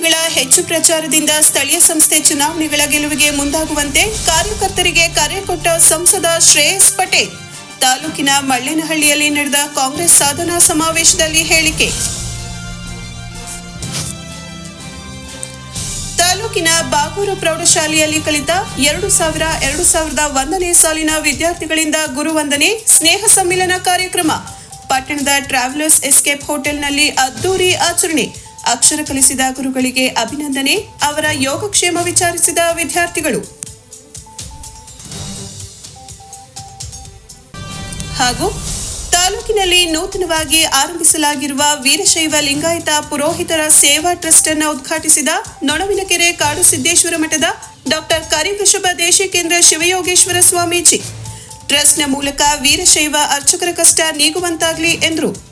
ಗ್ಯಾರಂಟಿಗಳ ಹೆಚ್ಚು ಪ್ರಚಾರದಿಂದ ಸ್ಥಳೀಯ ಸಂಸ್ಥೆ ಚುನಾವಣೆಗಳ ಗೆಲುವಿಗೆ ಮುಂದಾಗುವಂತೆ ಕಾರ್ಯಕರ್ತರಿಗೆ ಕರೆ ಕೊಟ್ಟ ಸಂಸದ ಶ್ರೇಯಸ್ ಪಟೇಲ್. ತಾಲೂಕಿನ ಮಳ್ಳೇನಹಳ್ಳಿಯಲ್ಲಿ ನಡೆದ ಕಾಂಗ್ರೆಸ್ ಸಾಧನಾ ಸಮಾವೇಶದಲ್ಲಿ ಹೇಳಿಕೆ. ತಾಲೂಕಿನ ಬಾಗೂರು ಪ್ರೌಢಶಾಲೆಯಲ್ಲಿ ಕಲಿತ ಎರಡು ಸಾವಿರ, ಎರಡು ಸಾವಿರದ ಒಂದನೇ ಸಾಲಿನ ವಿದ್ಯಾರ್ಥಿಗಳಿಂದ ಗುರುವಂದನೆ, ಸ್ನೇಹ ಸಮ್ಮಿಲನ ಕಾರ್ಯಕ್ರಮ. ಪಟ್ಟಣದ ಟ್ರಾವೆಲರ್ಸ್ ಎಸ್ಕೇಪ್ ಹೋಟೆಲ್ನಲ್ಲಿ ಅದ್ದೂರಿ ಆಚರಣೆ. ಅಕ್ಷರ ಕಲಿಸಿದ ಗುರುಗಳಿಗೆ ಅಭಿನಂದನೆ. ಅವರ ಯೋಗಕ್ಷೇಮ ವಿಚಾರಿಸಿದ ವಿದ್ಯಾರ್ಥಿಗಳು. ಹಾಗೂ ತಾಲೂಕಿನಲ್ಲಿ ನೂತನವಾಗಿ ಆರಂಭಿಸಲಾಗಿರುವ ವೀರಶೈವ ಲಿಂಗಾಯತ ಪುರೋಹಿತರ ಸೇವಾ ಟ್ರಸ್ಟ್ ಅನ್ನು ಉದ್ಘಾಟಿಸಿದ ನೊಣವಿನಕೆರೆ ಕಾಡು ಸಿದ್ದೇಶ್ವರ ಮಠದ ಡಾಕ್ಟರ್ ಕರಿವೃಷಭ ದೇಶಿಕೇಂದ್ರ ಶಿವಯೋಗೇಶ್ವರ ಸ್ವಾಮೀಜಿ. ಟ್ರಸ್ಟ್ನ ಮೂಲಕ ವೀರಶೈವ ಅರ್ಚಕರ ಕಷ್ಟ ನೀಗುವಂತಾಗಲಿ ಎಂದರು.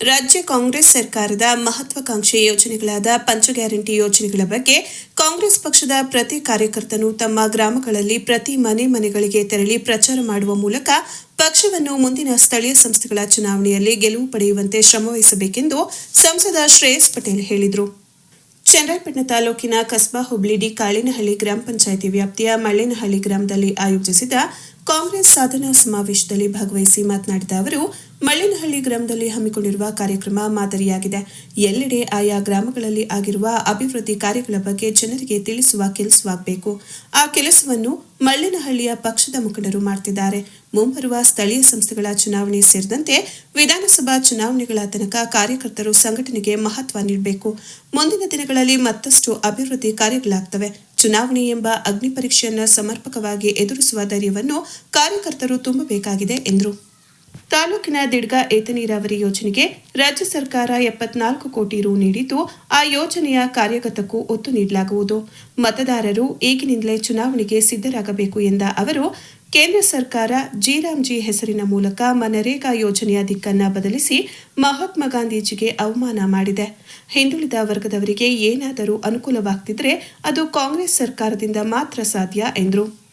ರಾಜ್ಯ ಕಾಂಗ್ರೆಸ್ ಸರ್ಕಾರದ ಮಹತ್ವಾಕಾಂಕ್ಷಿ ಯೋಜನೆಗಳಾದ ಪಂಚ ಗ್ಯಾರಂಟಿ ಯೋಜನೆಗಳ ಬಗ್ಗೆ ಕಾಂಗ್ರೆಸ್ ಪಕ್ಷದ ಪ್ರತಿ ಕಾರ್ಯಕರ್ತನು ತಮ್ಮ ಗ್ರಾಮಗಳಲ್ಲಿ ಪ್ರತಿ ಮನೆ ಮನೆಗಳಿಗೆ ತೆರಳಿ ಪ್ರಚಾರ ಮಾಡುವ ಮೂಲಕ ಪಕ್ಷವನ್ನು ಮುಂದಿನ ಸ್ಥಳೀಯ ಸಂಸ್ಥೆಗಳ ಚುನಾವಣೆಯಲ್ಲಿ ಗೆಲುವು ಪಡೆಯುವಂತೆ ಶ್ರಮವಹಿಸಬೇಕೆಂದು ಸಂಸದ ಶ್ರೇಯಸ್ ಪಟೇಲ್ ಹೇಳಿದರು. ಚನ್ನರಾಯಪಟ್ಟಣ ತಾಲೂಕಿನ ಕಸ್ಬಾ ಹುಬ್ಳಿ ಡಿ ಕಾಳಿನಹಳ್ಳಿ ಗ್ರಾಮ ಪಂಚಾಯಿತಿ ವ್ಯಾಪ್ತಿಯ ಮಳ್ಳೇನಹಳ್ಳಿ ಗ್ರಾಮದಲ್ಲಿ ಆಯೋಜಿಸಿದ ಕಾಂಗ್ರೆಸ್ ಸಾಧನಾ ಸಮಾವೇಶದಲ್ಲಿ ಭಾಗವಹಿಸಿ ಮಾತನಾಡಿದ ಅವರು, ಮಳ್ಳಿನಹಳ್ಳಿ ಗ್ರಾಮದಲ್ಲಿ ಹಮ್ಮಿಕೊಂಡಿರುವ ಕಾರ್ಯಕ್ರಮ ಮಾದರಿಯಾಗಿದೆ. ಎಲ್ಲೆಡೆ ಆಯಾ ಗ್ರಾಮಗಳಲ್ಲಿ ಆಗಿರುವ ಅಭಿವೃದ್ಧಿ ಕಾರ್ಯಗಳ ಬಗ್ಗೆ ಜನರಿಗೆ ತಿಳಿಸುವ ಕೆಲಸವಾಗಬೇಕು. ಆ ಕೆಲಸವನ್ನು ಮಳ್ಳಿನಹಳ್ಳಿಯ ಪಕ್ಷದ ಮುಖಂಡರು ಮಾಡ್ತಿದ್ದಾರೆ. ಮುಂಬರುವ ಸ್ಥಳೀಯ ಸಂಸ್ಥೆಗಳ ಚುನಾವಣೆ ಸೇರಿದಂತೆ ವಿಧಾನಸಭಾ ಚುನಾವಣೆಗಳ ತನಕ ಕಾರ್ಯಕರ್ತರು ಸಂಘಟನೆಗೆ ಮಹತ್ವ ನೀಡಬೇಕು. ಮುಂದಿನ ದಿನಗಳಲ್ಲಿ ಮತ್ತಷ್ಟು ಅಭಿವೃದ್ಧಿ ಕಾರ್ಯಗಳಾಗ್ತವೆ. ಚುನಾವಣೆ ಎಂಬ ಅಗ್ನಿ ಪರೀಕ್ಷೆಯನ್ನು ಸಮರ್ಪಕವಾಗಿ ಎದುರಿಸುವ ಧೈರ್ಯವನ್ನು ಕಾರ್ಯಕರ್ತರು ತುಂಬಬೇಕಾಗಿದೆ ಎಂದರು. ತಾಲೂಕಿನ ದಿಡ್ಗ ಏತ ನೀರಾವರಿ ಯೋಜನೆಗೆ ರಾಜ್ಯ ಸರ್ಕಾರ ಎಪ್ಪತ್ನಾಲ್ಕು ಕೋಟಿ ರು ನೀಡಿದ್ದು, ಆ ಯೋಜನೆಯ ಕಾರ್ಯಗತಕ್ಕೂ ಒತ್ತು ನೀಡಲಾಗುವುದು. ಮತದಾರರು ಈಗಿನಿಂದಲೇ ಚುನಾವಣೆಗೆ ಸಿದ್ಧರಾಗಬೇಕು ಎಂದ ಅವರು, ಕೇಂದ್ರ ಸರ್ಕಾರ ಜಿರಾಮ್ಜಿ ಹೆಸರಿನ ಮೂಲಕ ಮನರೇಗಾ ಯೋಜನೆಯ ದಿಕ್ಕನ್ನು ಬದಲಿಸಿ ಮಹಾತ್ಮ ಗಾಂಧೀಜಿಗೆ ಅವಮಾನ ಮಾಡಿದೆ. ಹಿಂದುಳಿದ ವರ್ಗದವರಿಗೆ ಏನಾದರೂ ಅನುಕೂಲವಾಗ್ತಿದ್ರೆ ಅದು ಕಾಂಗ್ರೆಸ್ ಸರ್ಕಾರದಿಂದ ಮಾತ್ರ ಸಾಧ್ಯ ಎಂದರು.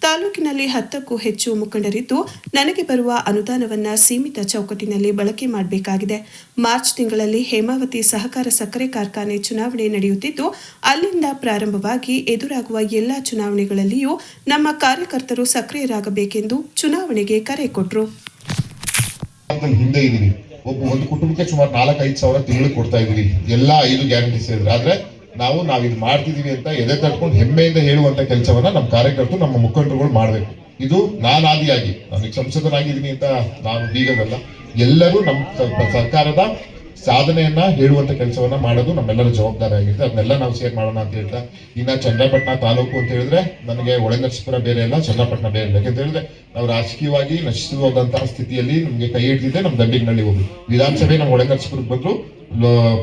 ತಾಲೂಕಿನಲ್ಲಿ ಹತ್ತಕ್ಕೂ ಹೆಚ್ಚು ಮುಖಂಡರಿದ್ದು ನನಗೆ ಬರುವ ಅನುದಾನವನ್ನು ಸೀಮಿತ ಚೌಕಟ್ಟಿನಲ್ಲಿ ಬಳಕೆ ಮಾಡಬೇಕಾಗಿದೆ. ಮಾರ್ಚ್ ತಿಂಗಳಲ್ಲಿ ಹೇಮಾವತಿ ಸಹಕಾರ ಸಕ್ಕರೆ ಕಾರ್ಖಾನೆ ಚುನಾವಣೆ ನಡೆಯುತ್ತಿದ್ದು, ಅಲ್ಲಿಂದ ಪ್ರಾರಂಭವಾಗಿ ಎದುರಾಗುವ ಎಲ್ಲಾ ಚುನಾವಣೆಗಳಲ್ಲಿಯೂ ನಮ್ಮ ಕಾರ್ಯಕರ್ತರು ಸಕ್ರಿಯರಾಗಬೇಕೆಂದು ಚುನಾವಣೆಗೆ ಕರೆ ಕೊಟ್ಟರು ಒಬ್ಬ ಒಂದು ಕುಟುಂಬಕ್ಕೆ ಸುಮಾರು ನಾಲ್ಕು ಐದು ಸಾವಿರ ತಿಂಗಳು ಕೊಡ್ತಾ ಇದೀವಿ ಎಲ್ಲ ಐದು ಗ್ಯಾರಂಟಿ ಸೇರಿದ್ರೆ ಆದ್ರೆ ನಾವು ನಾವು ಇದು ಮಾಡ್ತಿದೀವಿ ಅಂತ ಎದೆ ತಟ್ಕೊಂಡು ಹೆಮ್ಮೆಯಿಂದ ಹೇಳುವಂತ ಕೆಲಸವನ್ನ ನಮ್ಮ ಕಾರ್ಯಕರ್ತರು, ನಮ್ಮ ಮುಖಂಡರುಗಳು ಮಾಡಬೇಕು. ಇದು ನಾನಾದಿಯಾಗಿ ನಾನು ಸಂಸದನಾಗಿದ್ದೀನಿ ಅಂತ ನಾನು ಬೀಗದಲ್ಲ. ಎಲ್ಲರೂ ನಮ್ಮ ಸರ್ಕಾರದ ಸಾಧನೆಯನ್ನ ಹೇಳುವಂತ ಕೆಲಸವನ್ನ ಮಾಡೋದು ನಮ್ಮೆಲ್ಲರ ಜವಾಬ್ದಾರಿ ಆಗಿರುತ್ತೆ. ಅದನ್ನೆಲ್ಲ ನಾವು ಶೇರ್ ಮಾಡೋಣ ಅಂತ ಹೇಳ್ತಾ, ಇನ್ನ ಚನ್ನಪಟ್ಟಣ ತಾಲೂಕು ಅಂತ ಹೇಳಿದ್ರೆ ನನಗೆ ಒಳನರಸೀಪುರ ಬೇರೆ ಇಲ್ಲ ಚನ್ನಪಟ್ಟಣ ಬೇರೆ ಇಲ್ಲ ಯಾಕಂತ ಹೇಳಿದ್ರೆ, ನಾವು ರಾಜಕೀಯವಾಗಿ ನಶಿಸುವಂತಹ ಸ್ಥಿತಿಯಲ್ಲಿ ನಮ್ಗೆ ಕೈ ಹಿಡಿದಿದೆ ನಮ್ಮ ದಂಡಿನಲ್ಲಿ ಹೋಗಿ. ವಿಧಾನಸಭೆ ನಮ್ಮ ಒಳನರಸೀಪುರಕ್ಕೆ ಬಂದ್ರು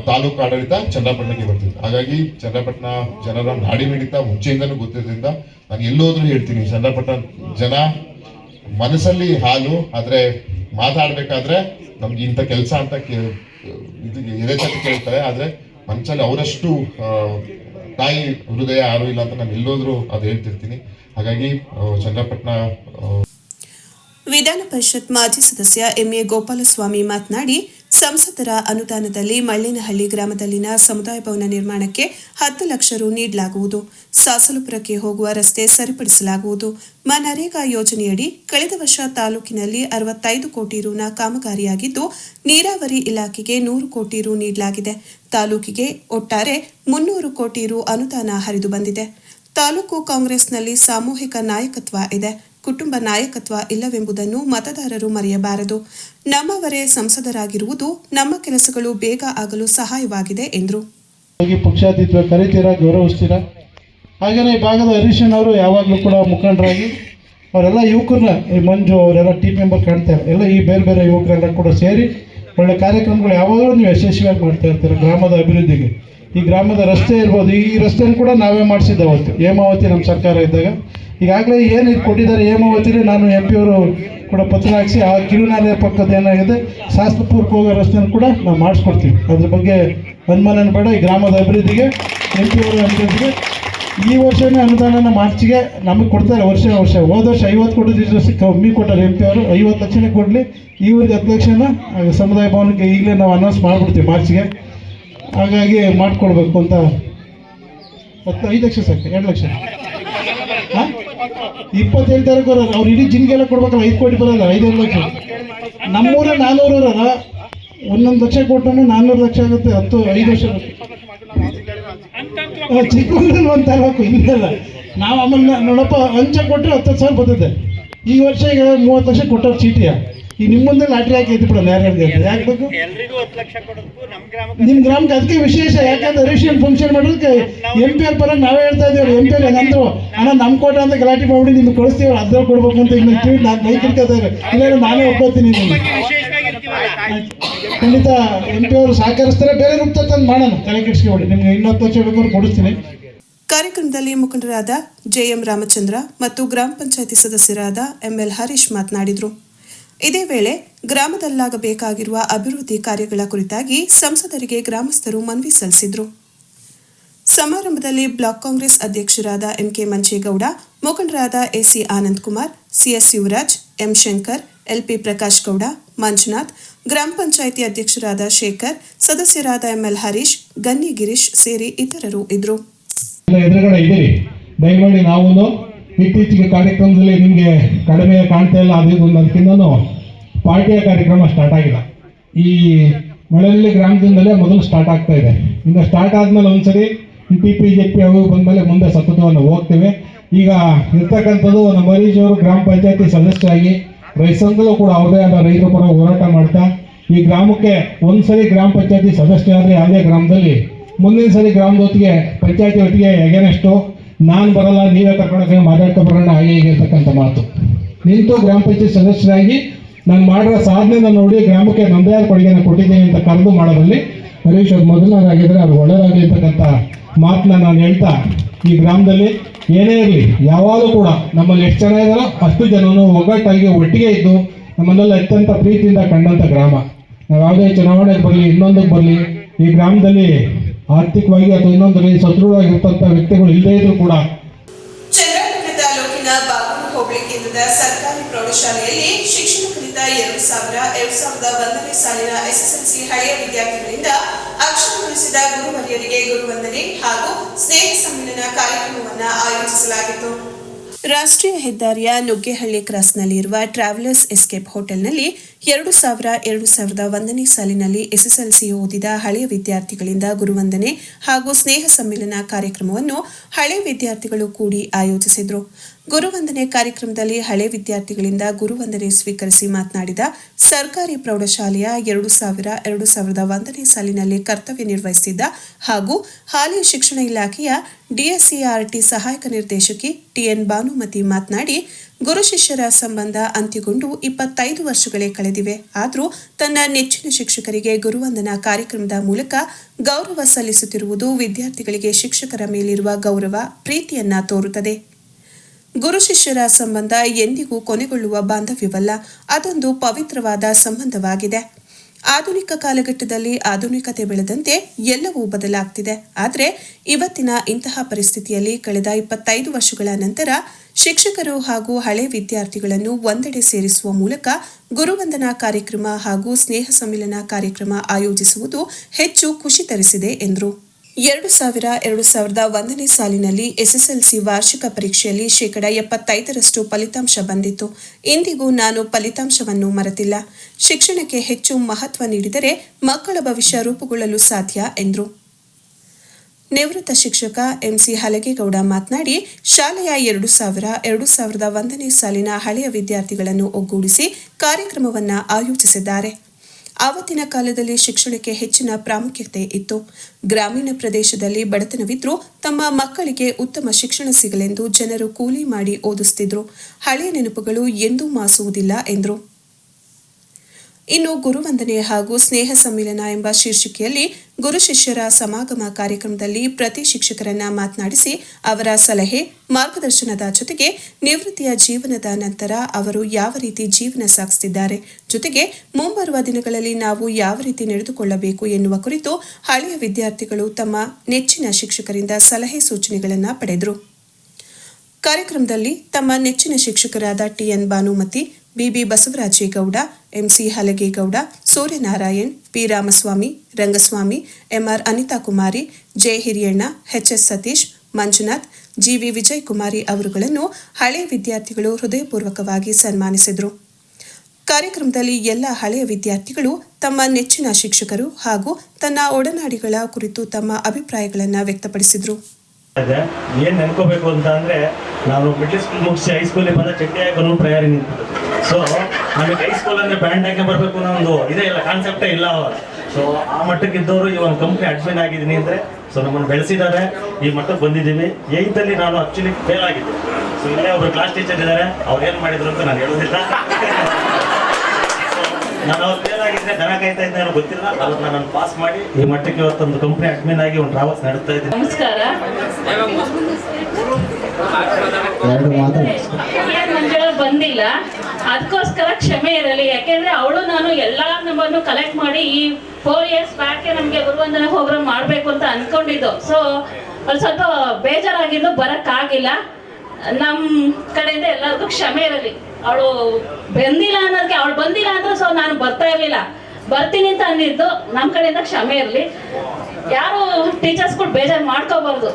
ತಾಲೂಕು ಆಡಳಿತ ಚನ್ನಪಟ್ಟಣಕ್ಕೆ ಬರ್ತಿತ್ತು. ಹಾಗಾಗಿ ಚನ್ನಪಟ್ಟಣ ಜನರ ನಾಡಿ ಮಿಡಿತ ಮುಂಚೆಯಿಂದನೂ ಗೊತ್ತಿರೋದ್ರಿಂದ ನಾನು ಎಲ್ಲೋದ್ರೂ ಹೇಳ್ತೀನಿ ಚನ್ನಪಟ್ಟಣ ಜನ ಮನಸ್ಸಲ್ಲಿ ಹಾಲು, ಆದ್ರೆ ಮಾತಾಡ್ಬೇಕಾದ್ರೆ ನಮ್ಗೆ ಇಂಥ ಕೆಲಸ ಅಂತ ಇದು ಎದೆ ತಟ್ಟಿ ಕೇಳ್ತಾರೆ, ಆದ್ರೆ ಮನಸ್ಸಲ್ಲಿ ಅವರಷ್ಟು ತಾಯಿ ಹೃದಯ ಯಾರು ಇಲ್ಲ ಅಂತ ನಾನು ಎಲ್ಲೋದ್ರೂ ಅದು ಹೇಳ್ತಿರ್ತೀನಿ. ಹಾಗಾಗಿ ಚಂದ್ರಪಟ್ಟಣ ವಿಧಾನ ಪರಿಷತ್ ಮಾಜಿ ಸದಸ್ಯ ಎಂಎ ಗೋಪಾಲಸ್ವಾಮಿ ಮಾತನಾಡಿ, ಸಂಸದರ ಅನುದಾನದಲ್ಲಿ ಮಳ್ಳೇನಹಳ್ಳಿ ಗ್ರಾಮದಲ್ಲಿನ ಸಮುದಾಯ ಭವನ ನಿರ್ಮಾಣಕ್ಕೆ ಹತ್ತು ಲಕ್ಷ ರು ನೀಡಲಾಗುವುದು. ಸಾಸಲುಪುರಕ್ಕೆ ಹೋಗುವ ರಸ್ತೆ ಸರಿಪಡಿಸಲಾಗುವುದು. ಮನರೇಗಾ ಯೋಜನೆಯಡಿ ಕಳೆದ ವರ್ಷ ತಾಲೂಕಿನಲ್ಲಿ ಅರವತ್ತೈದು ಕೋಟಿ ರುನ ಕಾಮಗಾರಿಯಾಗಿದ್ದು, ನೀರಾವರಿ ಇಲಾಖೆಗೆ ನೂರು ಕೋಟಿ ರು ನೀಡಲಾಗಿದೆ. ತಾಲೂಕಿಗೆ ಒಟ್ಟಾರೆ ಮುನ್ನೂರು ಕೋಟಿ ರು ಅನುದಾನ ಹರಿದು ಬಂದಿದೆ. ತಾಲೂಕು ಕಾಂಗ್ರೆಸ್ನಲ್ಲಿ ಸಾಮೂಹಿಕ ನಾಯಕತ್ವ ಇದೆ. ಕುಟುಂಬ ನಾಯಕತ್ವ ಇಲ್ಲವೆಂಬುದನ್ನು ಮತದಾರರು ಮರೆಯಬಾರದು. ನಮ್ಮವರೇ ಸಂಸದರಾಗಿರುವುದು ನಮ್ಮ ಕೆಲಸಗಳು ಬೇಗ ಆಗಲು ಸಹಾಯವಾಗಿದೆ, ಎಂದರು. ಪಕ್ಷಾತೀತ್ವ ಪಕ್ಷಾತೀತ ಕರಿತೀರಾ, ಗೌರವಿಸ್ತೀರಾ? ಹಾಗೆಯೇ ಈ ಭಾಗದ ಹರೀಶನ್ ಅವರು ಯಾವಾಗಲೂ ಕೂಡ ಮುಖಂಡರಾಗಿ, ಅವರೆಲ್ಲ ಯುವಕರನ್ನ ಈ ಮಂಜು ಅವರೆಲ್ಲ ಟೀಮ್ ಮೆಂಬರ್ ಕಾಣ್ತಾರೆ ಎಲ್ಲ ಈ ಬೇರೆ ಬೇರೆ ಯುವಕರೆಲ್ಲ ಕೂಡ ಸೇರಿ ಒಳ್ಳೆ ಕಾರ್ಯಕ್ರಮಗಳು ಯಾವಾಗಲೂ ನೀವು ಯಶಸ್ವಿಯಾಗಿ ಮಾಡ್ತಾ ಇರ್ತೀರ ಗ್ರಾಮದ ಅಭಿವೃದ್ಧಿಗೆ. ಈ ಗ್ರಾಮದ ರಸ್ತೆ ಇರ್ಬೋದು, ಈ ರಸ್ತೆಯನ್ನು ಕೂಡ ನಾವೇ ಮಾಡಿಸಿದ್ದು ಅವತ್ತು. ಹೇಮಾವತಿ ನಮ್ಮ ಸರ್ಕಾರ ಇದ್ದಾಗ ಈಗಾಗಲೇ ಏನು ಇದು ಕೊಟ್ಟಿದ್ದಾರೆ ಹೇಮಾವತಿಲಿ ನಾನು ಎಂ ಪಿ ಅವರು ಕೂಡ ಪತ್ರ ಹಾಕಿಸಿ ಆ ಕಿರುನಾಲೆ ಪಕ್ಕದ ಏನಾಗಿದೆ ಶಾಸ್ತ್ರಪೂರ್ಕ ಹೋಗೋ ರಸ್ತೆಯನ್ನು ಕೂಡ ನಾವು ಮಾಡಿಸ್ಕೊಡ್ತೀವಿ ಅದ್ರ ಬಗ್ಗೆ ಅನುಮಾನ ಬೇಡ, ಈ ಗ್ರಾಮದ ಅಭಿವೃದ್ಧಿಗೆ ಎಂ ಪಿ ಅವರು ಅಭಿವೃದ್ಧಿಗೆ. ಈ ವರ್ಷನೇ ಅನುದಾನನ ಮಾರ್ಚ್ಗೆ ನಮಗೆ ಕೊಡ್ತಾರೆ, ವರ್ಷ ವರ್ಷ. ಹೋದ ವರ್ಷ ಐವತ್ತು ಈ ವರ್ಷ ಕಮ್ಮಿ ಕೊಟ್ಟಾರೆ ಎಂ ಪಿ ಅವರು. ಐವತ್ತು ಲಕ್ಷನೇ ಕೊಡಲಿ. ಈವರೆಗೆ ಹತ್ತು ಲಕ್ಷನ ಸಮುದಾಯ ಭವನಕ್ಕೆ ಈಗಲೇ ನಾವು ಅನೌನ್ಸ್ ಮಾಡಿಬಿಡ್ತೀವಿ ಮಾರ್ಚ್ಗೆ. ಹಾಗಾಗಿ ಮಾಡಿಕೊಡ್ಬೇಕು ಅಂತ. ಹತ್ತು, ಐದು ಲಕ್ಷ ಸಾಕು, ಎರಡು ಲಕ್ಷ. ತಾರೀಕು ಬರೋರು ಅವ್ರು ಇಡೀ ಜಿನ್ಗೆಲ್ಲ ಕೊಡ್ಬೇಕಲ್ಲ, ಐದು ಕೋಟಿ ಬರೋಲ್ಲ ಐದೈದು ಲಕ್ಷ. ನಮ್ಮೂರ ನಾನ್ನೂರು ಅವರ ಒಂದೊಂದು ಲಕ್ಷ ಕೊಟ್ಟನು ನಾನ್ನೂರು ಲಕ್ಷ ಆಗುತ್ತೆ, ಹತ್ತು, ಐದು ವರ್ಷ ಚಿಕ್ಕಮಂಗ್ಳೂರು ಒಂದು ತರಬೇಕು ಇಲ್ಲ ನಾವು ಆಮೇಲೆ ನೋಡಪ್ಪ, ಅಂಚೆ ಕೊಟ್ಟರೆ ಹತ್ತು ಸಾವಿರ ಬರ್ತದೆ ಈ ವರ್ಷ ಈಗ ಮೂವತ್ತು ಲಕ್ಷ ಕೊಟ್ಟವ್ರು ಚೀಟಿಯ. ಈಗ ನಿಮ್ಮ ಮುಂದೆ ಲಾಟ್ರಿ ಹಾಕಿ ಎದ್ದು ಬಿಡೋಣ ಯಾರ್ಯಾರಿಗೆ ಯಾಕೆ ಬೇಕು? ಎಲ್ರಿಗೂ ಹತ್ತು ಲಕ್ಷ ಕೊಡೋದಕ್ಕೂ ನಮ್ಮ ಗ್ರಾಮಕ್ಕೆ ನಿಮ್ಮ ಗ್ರಾಮಕ್ಕೆ ಅದಕ್ಕೆ ವಿಶೇಷ ಯಾಕಂದ್ರೆ ರಿಷನ್ ಫಂಕ್ಷನ್ ಮಾಡೋದಕ್ಕೆ ಎಂ ಪಿ ಆರ್ ಪರ ನಾವೇ ಹೇಳ್ತಾ ಇದ್ದೀವಿ ಎಂ ಪಿ ಆರ್ ಹೆಂಗಂದ್ರು ಅಣ್ಣ ನಮ್ಮ ಕೋಟ ಅಂತ ಗಲಾಟೆ ಮಾಡ್ಬಿಡಿ ನಿಮ್ಗೆ ಕಳಿಸ್ತೀವಿ ಅದ್ರ ಕೊಡ್ಬೇಕು ಅಂತ ಈಗ ಟ್ವೀಟ್ ನಾನು ಮೈ ಕಿರ್ಕೋತಾರೆ ಇಲ್ಲ ನಾನೇ ಒಪ್ಕೋತೀನಿ ಖಂಡಿತ ಎಂ ಪಿ ಅವರು ಸಹಕರಿಸ್ತಾರೆ ಬೇರೆ ರೂಪ ತಂದು ಮಾಡೋಣ. ತಲೆ ಕೆಡಿಸ್ಕೊಬೇಡಿ ನಿಮ್ಗೆ ಇನ್ನೊತ್ತು ವರ್ಷ ಬೇಕಾದ್ರೆ ಕೊಡಿಸ್ತೀನಿ. ಕಾರ್ಯಕ್ರಮದಲ್ಲಿ ಮುಖಂಡರಾದ ಜೆಎಂ ರಾಮಚಂದ್ರ ಮತ್ತು ಗ್ರಾಮ ಪಂಚಾಯಿತಿ ಸದಸ್ಯರಾದ ಎಂಎಲ್ ಹರೀಶ್ ಮಾತನಾಡಿದರು. ಇದೇ ವೇಳೆ ಗ್ರಾಮದಲ್ಲಾಗಬೇಕಾಗಿರುವ ಅಭಿವೃದ್ಧಿ ಕಾರ್ಯಗಳ ಕುರಿತಾಗಿ ಸಂಸದರಿಗೆ ಗ್ರಾಮಸ್ಥರು ಮನವಿ ಸಲ್ಲಿಸಿದರು. ಸಮಾರಂಭದಲ್ಲಿ ಬ್ಲಾಕ್ ಕಾಂಗ್ರೆಸ್ ಅಧ್ಯಕ್ಷರಾದ ಎಂಕೆ ಮಂಚೇಗೌಡ, ಮುಖಂಡರಾದ AC Anand Kumar CS Yuvaraj M Shankar, LP Prakash Gowda, Manjunath, ಗ್ರಾಮ ಪಂಚಾಯಿತಿ ಅಧ್ಯಕ್ಷರಾದ ಶೇಖರ್, ಸದಸ್ಯರಾದ ಎಂಎಲ್ ಹರೀಶ್, ಗನ್ನಿ ಗಿರೀಶ್ ಸೇರಿ ಇತರರು ಇದ್ದರು. ಇತ್ತೀಚೆಗೆ ಕಾರ್ಯಕ್ರಮದಲ್ಲಿ ನಿಮಗೆ ಕಡಿಮೆ ಕಾಣ್ತಾ ಇಲ್ಲ, ಅದೇ ಇದು ಪಾರ್ಟಿಯ ಕಾರ್ಯಕ್ರಮ ಸ್ಟಾರ್ಟ್ ಆಗಿಲ್ಲ ಈ ಮಳವಳ್ಳಿ ಗ್ರಾಮದಿಂದಲೇ ಮೊದಲು ಸ್ಟಾರ್ಟ್ ಆಗ್ತಾ ಇದೆ. ಇನ್ನು ಸ್ಟಾರ್ಟ್ ಆದ್ಮೇಲೆ ಒಂದ್ಸರಿ ಟಿ ಪಿ ಜೆ ಪಿ ಅವು ಬಂದಮೇಲೆ ಮುಂದೆ ಸತತವನ್ನು ಹೋಗ್ತೇವೆ. ಈಗ ಇರ್ತಕ್ಕಂಥದ್ದು ನಮ್ಮ ಅವರು ಗ್ರಾಮ ಪಂಚಾಯತಿ ಸದಸ್ಯರಾಗಿ ರೈತ ಸಂಘದಲ್ಲೂ ಕೂಡ ಅವ್ರದೇ ಆದ ರೈತರ ಪರ ಹೋರಾಟ ಮಾಡ್ತಾ, ಈ ಗ್ರಾಮಕ್ಕೆ ಒಂದ್ಸರಿ ಗ್ರಾಮ ಪಂಚಾಯತಿ ಸದಸ್ಯರಾದರೆ ಯಾವುದೇ ಗ್ರಾಮದಲ್ಲಿ, ಮುಂದಿನ ಸರಿ ಗ್ರಾಮದ ಹೊತ್ತಿಗೆ ಪಂಚಾಯತಿ ಒಟ್ಟಿಗೆ ಎಗೇನೆಸ್ಟು ನಾನು ಬರಲ್ಲ, ನೀವೇ ಕರ್ಕೊಂಡೋಗಿ ಮಾತಾಡ್ಕೊ ಬರೋಣ, ಹಾಗೆ ಹೀಗೆ ಇರ್ತಕ್ಕಂಥ ಮಾತು. ನಿಂತು ಗ್ರಾಮ ಪಂಚಾಯತ್ ಸದಸ್ಯರಾಗಿ ನಾನು ಮಾಡಿರೋ ಸಾಧನೆನ ನೋಡಿ ಗ್ರಾಮಕ್ಕೆ ಆದ ಕೊಡುಗೆನ ಕೊಟ್ಟಿದ್ದೀನಿ ಅಂತ ಕರೆದು ಮಾಡೋದ್ರಲ್ಲಿ ಹರೀಶ್ ಅವ್ರು ಮೊದಲನೇದಾಗಿದ್ದರೆ ಅವ್ರು ಒಳ್ಳೆಯದಾಗಲಿ ಅಂತಕ್ಕಂಥ ಮಾತನ್ನ ನಾನು ಹೇಳ್ತಾ, ಈ ಗ್ರಾಮದಲ್ಲಿ ಏನೇ ಇರಲಿ, ಯಾವಾಗಲೂ ಕೂಡ ನಮ್ಮಲ್ಲಿ ಎಷ್ಟು ಜನ ಇದ್ದಾರೋ ಅಷ್ಟು ಜನನು ಒಗ್ಗಟ್ಟಾಗಿ ಒಟ್ಟಿಗೆ ಇದ್ದು ನಮ್ಮನ್ನೆಲ್ಲ ಅತ್ಯಂತ ಪ್ರೀತಿಯಿಂದ ಕಂಡಂಥ ಗ್ರಾಮ. ನಾವು ಯಾವುದೇ ಚುನಾವಣೆಗೆ ಬರಲಿ ಇನ್ನೊಂದಕ್ಕೆ ಬರಲಿ, ಈ ಗ್ರಾಮದಲ್ಲಿ ಆರ್ಥಿಕವಾಗಿ ಅಥವಾ ರೀತಿ ಸದೃಢವಾಗಿರ್ತಂಥ ವ್ಯಕ್ತಿಗಳು ಇಲ್ಲದೇ ಇದ್ರು ಕೂಡ ತಾಲೂಕಿನ ಬಾಗೂರು ಹೋಬಳಿ ಕೇಂದ್ರದ ಸರ್ಕಾರಿ ಪ್ರೌಢಶಾಲೆಯಲ್ಲಿ ಶಿಕ್ಷಣ ಕುರಿತ ಎರಡು ಸಾವಿರ, ಎರಡು ಸಾವಿರದ ಒಂದನೇ ಸಾಲಿನ ಎಸ್ಎಸ್ಎಲ್ಸಿ ಹಳೆಯ ವಿದ್ಯಾರ್ಥಿಗಳಿಂದ ಅಕ್ಷರ ಕಲಿಸಿದ ಗುರುವರಿಯರಿಗೆ ಗುರುವಂದನೆ ಹಾಗೂ ಸ್ನೇಹ ಸಮ್ಮೇಳನ ಕಾರ್ಯಕ್ರಮವನ್ನು ಆಯೋಜಿಸಲಾಗಿತ್ತು. ರಾಷ್ಟ್ರೀಯ ಹೆದ್ದಾರಿಯ ನುಗ್ಗೆಹಳ್ಳಿ ಕ್ರಾಸ್ನಲ್ಲಿರುವ ಟ್ರಾವೆಲರ್ಸ್ ಎಸ್ಕೇಪ್ ಹೋಟೆಲ್ನಲ್ಲಿ ಎರಡು ಸಾವಿರ, ಎರಡು ಸಾವಿರದ ಒಂದನೇ ಸಾಲಿನಲ್ಲಿ ಎಸ್ಎಸ್ಎಲ್ಸಿ ಓದಿದ ಹಳೆಯ ವಿದ್ಯಾರ್ಥಿಗಳಿಂದ ಗುರುವಂದನೆ ಹಾಗೂ ಸ್ನೇಹ ಸಮ್ಮೇಳನ ಕಾರ್ಯಕ್ರಮವನ್ನು ಹಳೆಯ ವಿದ್ಯಾರ್ಥಿಗಳು ಕೂಡಿ ಆಯೋಜಿಸಿದ್ರು. ಗುರುವಂದನೆ ಕಾರ್ಯಕ್ರಮದಲ್ಲಿ ಹಳೆ ವಿದ್ಯಾರ್ಥಿಗಳಿಂದ ಗುರುವಂದನೆ ಸ್ವೀಕರಿಸಿ ಮಾತನಾಡಿದ ಸರ್ಕಾರಿ ಪ್ರೌಢಶಾಲೆಯ ಎರಡು ಸಾವಿರ, ಎರಡು ಸಾವಿರದ ಒಂದನೇ ಸಾಲಿನಲ್ಲಿ ಕರ್ತವ್ಯ ನಿರ್ವಹಿಸಿದ್ದ ಹಾಗೂ ಹಾಲಿ ಶಿಕ್ಷಣ ಇಲಾಖೆಯ ಡಿಎಸ್ಸಿಆರ್ಟಿ ಸಹಾಯಕ ನಿರ್ದೇಶಕಿ ಟಿಎನ್ ಭಾನುಮತಿ ಮಾತನಾಡಿ, ಗುರು ಶಿಷ್ಯರ ಸಂಬಂಧ ಅಂತ್ಯಗೊಂಡು ಇಪ್ಪತ್ತೈದು ವರ್ಷಗಳೇ ಕಳೆದಿವೆ. ಆದರೂ ತನ್ನ ನೆಚ್ಚಿನ ಶಿಕ್ಷಕರಿಗೆ ಗುರುವಂದನಾ ಕಾರ್ಯಕ್ರಮದ ಮೂಲಕ ಗೌರವ ಸಲ್ಲಿಸುತ್ತಿರುವುದು ವಿದ್ಯಾರ್ಥಿಗಳಿಗೆ ಶಿಕ್ಷಕರ ಮೇಲಿರುವ ಗೌರವ, ಪ್ರೀತಿಯನ್ನ ತೋರುತ್ತದೆ. ಗುರು ಶಿಷ್ಯರ ಸಂಬಂಧ ಎಂದಿಗೂ ಕೊನೆಗೊಳ್ಳುವ ಬಾಂಧವ್ಯವಲ್ಲ, ಅದೊಂದು ಪವಿತ್ರವಾದ ಸಂಬಂಧವಾಗಿದೆ. ಆಧುನಿಕ ಕಾಲಘಟ್ಟದಲ್ಲಿ ಆಧುನಿಕತೆ ಬೆಳೆದಂತೆ ಎಲ್ಲವೂ ಬದಲಾಗ್ತಿದೆ. ಆದರೆ, ಇವತ್ತಿನ ಇಂತಹ ಪರಿಸ್ಥಿತಿಯಲ್ಲಿ ಕಳೆದ ಇಪ್ಪತ್ತೈದು ವರ್ಷಗಳ ನಂತರ ಶಿಕ್ಷಕರು ಹಾಗೂ ಹಳೆ ವಿದ್ಯಾರ್ಥಿಗಳನ್ನು ಒಂದೆಡೆ ಸೇರಿಸುವ ಮೂಲಕ ಗುರುವಂದನಾ ಕಾರ್ಯಕ್ರಮ ಹಾಗೂ ಸ್ನೇಹ ಸಮ್ಮಿಲನ ಕಾರ್ಯಕ್ರಮ ಆಯೋಜಿಸುವುದು ಹೆಚ್ಚು ಖುಷಿ ತರಿಸಿದೆ ಎಂದರು. ಎರಡು ಸಾವಿರ, ಎರಡು ಸಾವಿರದ ಒಂದನೇ ಸಾಲಿನಲ್ಲಿ ಎಸ್ಎಸ್ಎಲ್ಸಿ ವಾರ್ಷಿಕ ಪರೀಕ್ಷೆಯಲ್ಲಿ ಶೇಕಡ ಎಪ್ಪತ್ತೈದರಷ್ಟು ಫಲಿತಾಂಶ ಬಂದಿತ್ತು. ಇಂದಿಗೂ ನಾನು ಫಲಿತಾಂಶವನ್ನು ಮರೆತಿಲ್ಲ. ಶಿಕ್ಷಣಕ್ಕೆ ಹೆಚ್ಚು ಮಹತ್ವ ನೀಡಿದರೆ ಮಕ್ಕಳ ಭವಿಷ್ಯ ರೂಪುಗೊಳ್ಳಲು ಸಾಧ್ಯ, ಎಂದರು. ನಿವೃತ್ತ ಶಿಕ್ಷಕ ಎಂಸಿ ಹಲಗೇಗೌಡ ಮಾತನಾಡಿ, ಶಾಲೆಯ ಎರಡು ಸಾವಿರ, ಎರಡು ಸಾವಿರದ ಒಂದನೇ ಸಾಲಿನ ಹಳೆಯ ವಿದ್ಯಾರ್ಥಿಗಳನ್ನು ಒಗ್ಗೂಡಿಸಿ ಕಾರ್ಯಕ್ರಮವನ್ನು ಆಯೋಜಿಸಿದ್ದಾರೆ. ಆವತ್ತಿನ ಕಾಲದಲ್ಲಿ ಶಿಕ್ಷಣಕ್ಕೆ ಹೆಚ್ಚಿನ ಪ್ರಾಮುಖ್ಯತೆ ಇತ್ತು. ಗ್ರಾಮೀಣ ಪ್ರದೇಶದಲ್ಲಿ ಬಡತನವಿದ್ರೂ ತಮ್ಮ ಮಕ್ಕಳಿಗೆ ಉತ್ತಮ ಶಿಕ್ಷಣ ಸಿಗಲೆಂದು ಜನರು ಕೂಲಿ ಮಾಡಿ ಓದಿಸ್ತಿದ್ರು. ಹಳೆಯ ನೆನಪುಗಳು ಎಂದೂ ಮಾಸುವುದಿಲ್ಲ, ಎಂದರು. ಇನ್ನು ಗುರುವಂದನೆ ಹಾಗೂ ಸ್ನೇಹ ಸಮ್ಮಿಲನ ಎಂಬ ಶೀರ್ಷಿಕೆಯಲ್ಲಿ ಗುರು ಶಿಷ್ಯರ ಸಮಾಗಮ ಕಾರ್ಯಕ್ರಮದಲ್ಲಿ ಪ್ರತಿ ಶಿಕ್ಷಕರನ್ನ ಮಾತನಾಡಿಸಿ ಅವರ ಸಲಹೆ, ಮಾರ್ಗದರ್ಶನದ ಜೊತೆಗೆ ನಿವೃತ್ತಿಯ ಜೀವನದ ನಂತರ ಅವರು ಯಾವ ರೀತಿ ಜೀವನ ಸಾಗಿಸುತ್ತಿದ್ದಾರೆ, ಜೊತೆಗೆ ಮುಂಬರುವ ದಿನಗಳಲ್ಲಿ ನಾವು ಯಾವ ರೀತಿ ನಡೆದುಕೊಳ್ಳಬೇಕು ಎನ್ನುವ ಕುರಿತು ಹಳೆಯ ವಿದ್ಯಾರ್ಥಿಗಳು ತಮ್ಮ ನೆಚ್ಚಿನ ಶಿಕ್ಷಕರಿಂದ ಸಲಹೆ ಸೂಚನೆಗಳನ್ನು ಪಡೆದರು. ಕಾರ್ಯಕ್ರಮದಲ್ಲಿ ತಮ್ಮ ನೆಚ್ಚಿನ ಶಿಕ್ಷಕರಾದ TN Bhanumathi BB Basavarajegowda MC Halagegowda, Suryanarayan, P Ramaswamy, Rangaswamy, MR Anitha Kumari, J Hiriyanna, HS Satish, Manjunath, GV Vijay Kumari ಅವರುಗಳನ್ನು ಹಳೆಯ ವಿದ್ಯಾರ್ಥಿಗಳು ಹೃದಯಪೂರ್ವಕವಾಗಿ ಸನ್ಮಾನಿಸಿದರು. ಕಾರ್ಯಕ್ರಮದಲ್ಲಿ ಎಲ್ಲ ಹಳೆಯ ವಿದ್ಯಾರ್ಥಿಗಳು ತಮ್ಮ ನೆಚ್ಚಿನ ಶಿಕ್ಷಕರು ಹಾಗೂ ತನ್ನ ಒಡನಾಡಿಗಳ ಕುರಿತು ತಮ್ಮ ಅಭಿಪ್ರಾಯಗಳನ್ನು ವ್ಯಕ್ತಪಡಿಸಿದರು. ಏನ್ ನೆನ್ಕೋಬೇಕು ಅಂತ ಅಂದ್ರೆ, ನಾನು ಮಿಡ್ಲ್ ಸ್ಕೂಲ್ ಮುಗಿಸಿ ಹೈಸ್ಕೂಲಿಗೆ ಬಂದ ಚಟ್ಟಿ ಹಾಕೊಂಡು ಪ್ರಯಾರಿ ನಿಂತಿದ್ದು ಸೊ ನಮಗೆ ಹೈಸ್ಕೂಲ್ ಅಂದ್ರೆ ಬ್ಯಾಂಡ್ ಹಾಕಿ ಬರಬೇಕು ಅನ್ನೋ ಒಂದು ಇದೇ ಇಲ್ಲ ಕಾನ್ಸೆಪ್ಟೇ ಇಲ್ಲ ಅವಾಗ. ಸೊ ಆ ಮಟ್ಟಕ್ಕೆ ಇದ್ದವರು ಈ ಒಂದು ಕಂಪ್ನಿ ಅಡ್ಮಿನ್ ಆಗಿದ್ದೀನಿ ಅಂದ್ರೆ ಸೊ ನಮ್ಮನ್ನು ಬೆಳೆಸಿದ್ದಾರೆ. ಈ ಮಟ್ಟಕ್ಕೆ ಬಂದಿದ್ದೀವಿ. ಏಯ್ತಲ್ಲಿ ನಾನು ಆಕ್ಚುಲಿ ಫೇಲ್ ಆಗಿದ್ದೆ. ಸೊ ಇಲ್ಲೇ ಒಬ್ರು ಕ್ಲಾಸ್ ಟೀಚರ್ ಇದ್ದಾರೆ. ಅವ್ರು ಏನು ಮಾಡಿದ್ರು ಅಂತ ನಾನು ಹೇಳೋದಿಲ್ಲ ನಾನು ಅವ್ರು ಫೇಲ್ ಆಗಿದ್ರೆ ದನ ಕಾಯ್ತಾ ಇದ್ದೆ ಏನೋ ಗೊತ್ತಿಲ್ಲ. ಅವ್ರನ್ನ ನಾನು ಪಾಸ್ ಮಾಡಿ ಈ ಮಟ್ಟಕ್ಕೆ ಇವತ್ತೊಂದು ಕಂಪ್ನಿ ಅಡ್ಮಿನ್ ಆಗಿ ಒಂದು ಟ್ರಾವೆಲ್ಸ್ ನಡೆಸ್ತಾ ಇದ್ದೀನಿ. ನಮಸ್ಕಾರ. ಬಂದಿಲ್ಲ. ಅದಕ್ಕೋಸ್ಕರ ಕ್ಷಮೆ ಇರಲಿ. ಯಾಕೆಂದ್ರೆ ಅವಳು ನಾನು ಎಲ್ಲಾ ನಮ್ಮನ್ನು ಕಲೆಕ್ಟ್ ಮಾಡಿ ಈ ಫೋರ್ ಇಯರ್ಸ್ ಬ್ಯಾಕ್ ನಮ್ಗೆ ಗುರುವಂದನ ಹೋಗ್ರ ಮಾಡ್ಬೇಕು ಅಂತ ಅನ್ಕೊಂಡಿದ್ದು. ಸೊ ಅಲ್ಲಿ ಸ್ವಲ್ಪ ಬೇಜಾರಾಗಿದ್ದು ಬರಕ್ ಆಗಿಲ್ಲ ನಮ್ ಕಡೆಯಿಂದ ಎಲ್ಲರಿಗೂ ಕ್ಷಮೆ ಇರಲಿ. ಅವಳು ಬಂದಿಲ್ಲ ಅನ್ನೋದಕ್ಕೆ ಅವಳು ಬಂದಿಲ್ಲ ಅಂದ್ರೆ ಸೊ ನಾನು ಬರ್ತಾ ಇರ್ಲಿಲ್ಲ. ಬರ್ತೀನಿ ಅಂತ ಅಂದಿದ್ದು ನಮ್ ಕಡೆಯಿಂದ ಕ್ಷಮೆ ಇರಲಿ. ಯಾರು ಟೀಚರ್ಸ್ಗಳು ಬೇಜಾರು ಮಾಡ್ಕೋಬಾರ್ದು.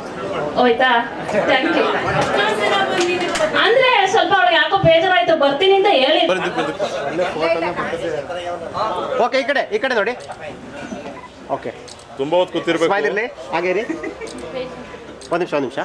ಹೋಯ್ತಾ? ಥ್ಯಾಂಕ್ ಯು ಅಂದ್ರೆ ಸ್ವಲ್ಪ ಅವಳು ಯಾಕೋ ಬೇಜಾರಾಯ್ತು ಬರ್ತೀನಿ ಅಂತ ಹೇಳಿ. ಓಕೆ ಈ ಕಡೆ ಈ ಕಡೆ ನೋಡಿ. ಓಕೆ. ತುಂಬಾ ಹೊತ್ತು ಕೂತಿರ್ಬೇಕು. ಸ್ಮೈಲ್ ಇರಲಿ. ಹಾಗೆ ಇರಿ. ಒಂದು ನಿಮಿಷ ಒಂದು ನಿಮಿಷ.